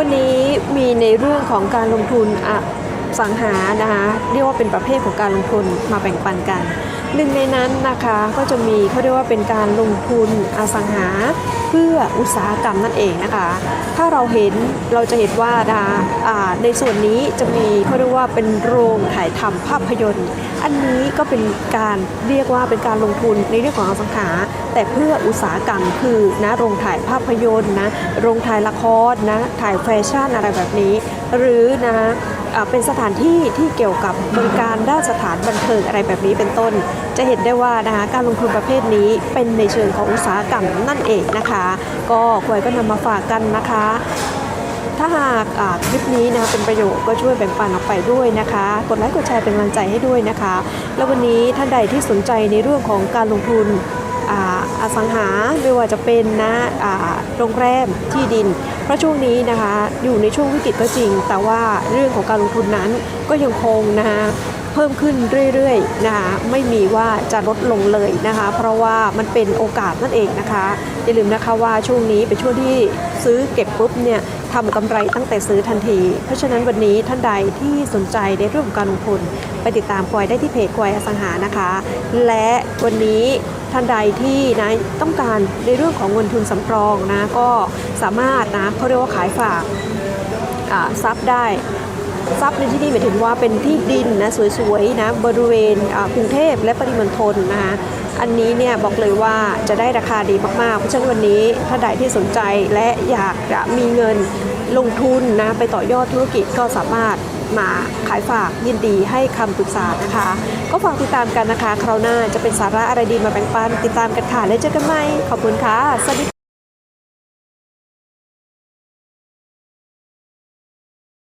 วันนี้มีในเรื่องของการลงทุนอสังหานะคะเรียกว่าเป็นประเภทของการลงทุนมาแบ่งปันกัน หนึ่งในนั้นนะคะก็จะมีเขาเรียกว่าเป็นการลงทุนอสังหาเพื่ออุตสาหกรรมนั่นเองนะคะ ถ้าเราเห็นเราจะเห็นว่านะคะอ่าในส่วนนี้จะมีเขาเรียกว่าเป็นโรงถ่ายทำภาพยนตร์ อันนี้ก็เป็นการเรียกว่าเป็นการลงทุนในเรื่องของอสังหา แต่เพื่ออุตสาหกรรมคือนะโรงถ่ายภาพยนตร์นะโรงถ่ายละครนะถ่ายแฟชั่นอะไรแบบนี้ หรือนะเป็นสถานที่ที่เกี่ยวกับบริการด้านสถานบันเทิงอะไรแบบนี้เป็นต้น จะเห็นได้ว่านะคะการลงทุนประเภทนี้เป็นในเชิงของอุตสาหกรรมนั่นเองนะคะ ก็ควยก็นำมาฝากกันนะคะ ถ้าหากคลิปนี้นะคะเป็นประโยชน์ก็ช่วยแบ่งปันออกไปด้วยนะคะ กดไลค์กดแชร์เป็นกำลังใจให้ด้วยนะคะ แล้ววันนี้ท่านใดที่สนใจในเรื่องของการลงทุน อสังหาไม่ว่าจะเป็นนะโรงแรมที่ดิน เพราะช่วงนี้นะคะอยู่ในช่วงวิกฤตก็จริง แต่ว่าเรื่องของการลงทุนนั้นก็ยังคงนะคะเพิ่มขึ้นเรื่อยๆนะคะไม่มีว่าจะลดลงเลยนะคะ เพราะว่ามันเป็นโอกาสนั่นเองนะคะอย่าลืมนะคะว่าช่วงนี้เป็นช่วงที่ซื้อเก็บปุ๊บเนี่ยทำกำไรตั้งแต่ซื้อทันที เพราะฉะนั้นวันนี้ท่านใดที่สนใจในเรื่องของการลงทุน ไปติดตามกวยได้ที่เพจกวยอสังหานะคะ และวันนี้ ท่านใดที่นะต้องการในเรื่องของเงินทุนสำรองนะก็สามารถนะเขาเรียกว่าขายฝากทรัพย์ได้ทรัพย์ในที่นี้หมายถึงว่าเป็นที่ดินนะสวยๆนะบริเวณกรุงเทพและปริมณฑลนะคะอันนี้เนี่ยบอกเลยว่าจะได้ราคาดีมากๆ เพราะฉะนั้นวันนี้ถ้าใดที่สนใจและอยากจะมีเงินลงทุนนะไปต่อยอดธุรกิจก็สามารถ มาขายฝากยินดีให้คำปรึกษานะคะ ก็ฝากติดตามกันนะคะ คราวหน้าจะเป็นสาระอะไรดีมาแบ่งปันติดตามกันค่ะแล้วเจอกันใหม่ขอบคุณค่ะสวัสดี